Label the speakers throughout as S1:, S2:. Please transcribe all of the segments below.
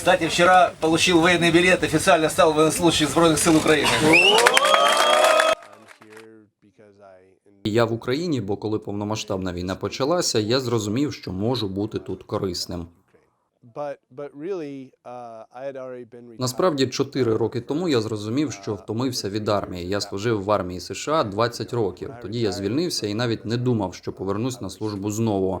S1: Кстати, вчера получил военный билет, официально стал военнослужащим Збройных сил Украины.
S2: І Я в Україні, бо коли повномасштабна війна почалася, я зрозумів, що можу бути тут корисним. Насправді, чотири роки тому я зрозумів, що втомився від армії. Я служив в армії США 20 років. Тоді я звільнився і навіть не думав, що повернусь на службу знову.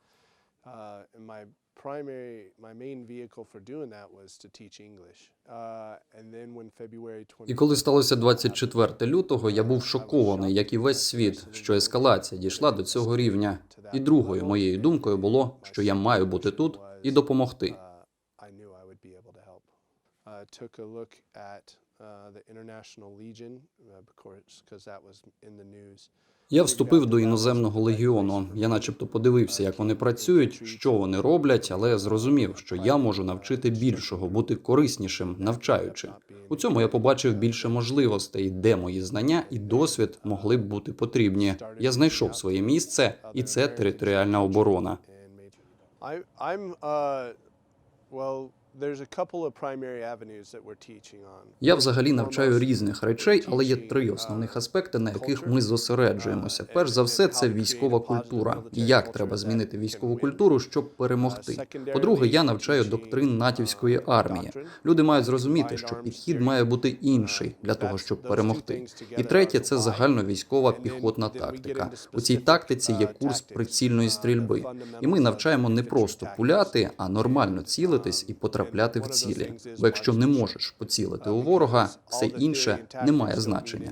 S3: primary my main vehicle for doing that was to teach English. Uh, and then when February 20
S2: І коли сталося 24 лютого, я був шокований, як і весь світ, що ескалація дійшла до цього рівня. І другою моєю думкою було, що я маю бути тут і допомогти.
S3: Uh, the International Legion, uh, because that was in the news.
S2: Я вступив до іноземного легіону. Я, начебто, подивився, як вони працюють, що вони роблять, але зрозумів, що я можу навчити більшого, бути кориснішим, навчаючи. У цьому я побачив більше можливостей, де мої знання і досвід могли б бути потрібні. Я знайшов своє місце, і це територіальна оборона.
S3: Uh.
S2: Я взагалі навчаю різних речей, але є три основних аспекти, на яких ми зосереджуємося. Перш за все, це військова культура. Як треба змінити військову культуру, щоб перемогти. По-друге, я навчаю доктрин натівської армії. Люди мають зрозуміти, що підхід має бути інший для того, щоб перемогти. І третє це загальновійськова піхотна тактика. У цій тактиці є курс прицільної стрільби. І ми навчаємо не просто пуляти, а нормально цілитись і потрапляти в цілі. Бо якщо не можеш поцілити у ворога, все інше не має значення.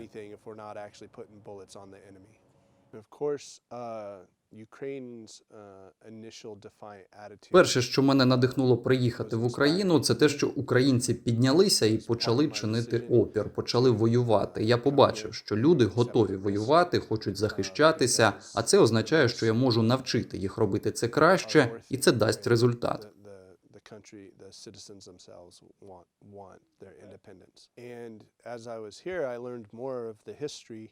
S2: Перше, що мене надихнуло приїхати в Україну, це те, що українці піднялися і почали чинити опір, почали воювати. Я побачив, що люди готові воювати, хочуть захищатися. А це означає, що я можу навчити їх робити це краще, і це дасть результат.
S3: The country, the citizens themselves want want their independence. And as I was here, I learned more of the history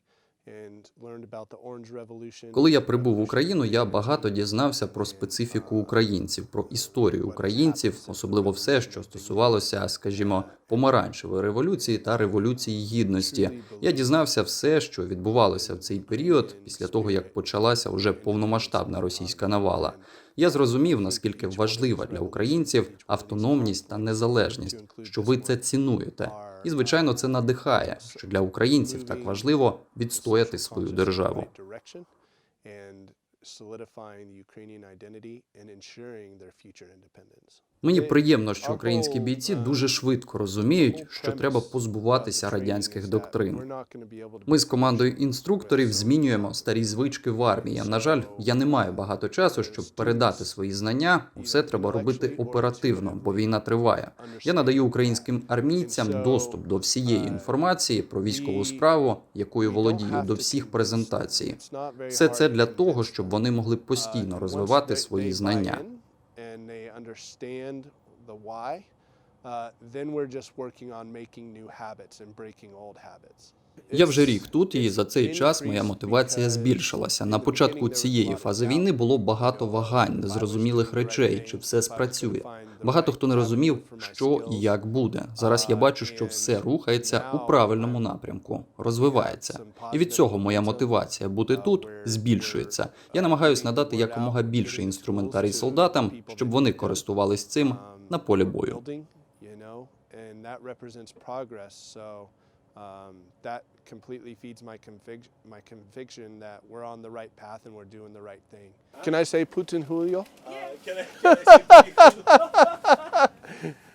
S2: Коли я прибув в Україну, я багато дізнався про специфіку українців, про історію українців, особливо все, що стосувалося, скажімо, помаранчевої революції та революції гідності. Я дізнався все, що відбувалося в цей період, після того як почалася вже повномасштабна російська навала. Я зрозумів, наскільки важлива для українців автономність та незалежність, що ви це цінуєте. І звичайно, це надихає, що для українців так важливо відстояти свою державу.
S3: Solidifying the Ukrainian identity and ensuring their future independence.
S2: Мені приємно, що українські бійці дуже швидко розуміють, що треба позбуватися радянських доктрин. Ми з командою інструкторів змінюємо старі звички в армії. На жаль, я не маю багато часу, щоб передати свої знання. Усе треба робити оперативно, бо війна триває. Я надаю українським армійцям доступ до всієї інформації про військову справу, якою володію, до всіх презентацій. Все це для того, щоб вони могли постійно розвивати свої знання.
S3: Uh.
S2: Я вже рік тут, і за цей час моя мотивація збільшилася. На початку цієї фази війни було багато вагань, незрозумілих речей, чи все спрацює. Багато хто не розумів, що і як буде. Зараз я бачу, що все рухається у правильному напрямку, розвивається. І від цього моя мотивація бути тут збільшується. Я намагаюся надати якомога більше інструментарій солдатам, щоб вони користувались цим на полі бою.
S3: Um, that completely feeds my, config, my conviction that we're on the right path and we're doing the right thing. Can I say Putin Julio? Uh, can I, can I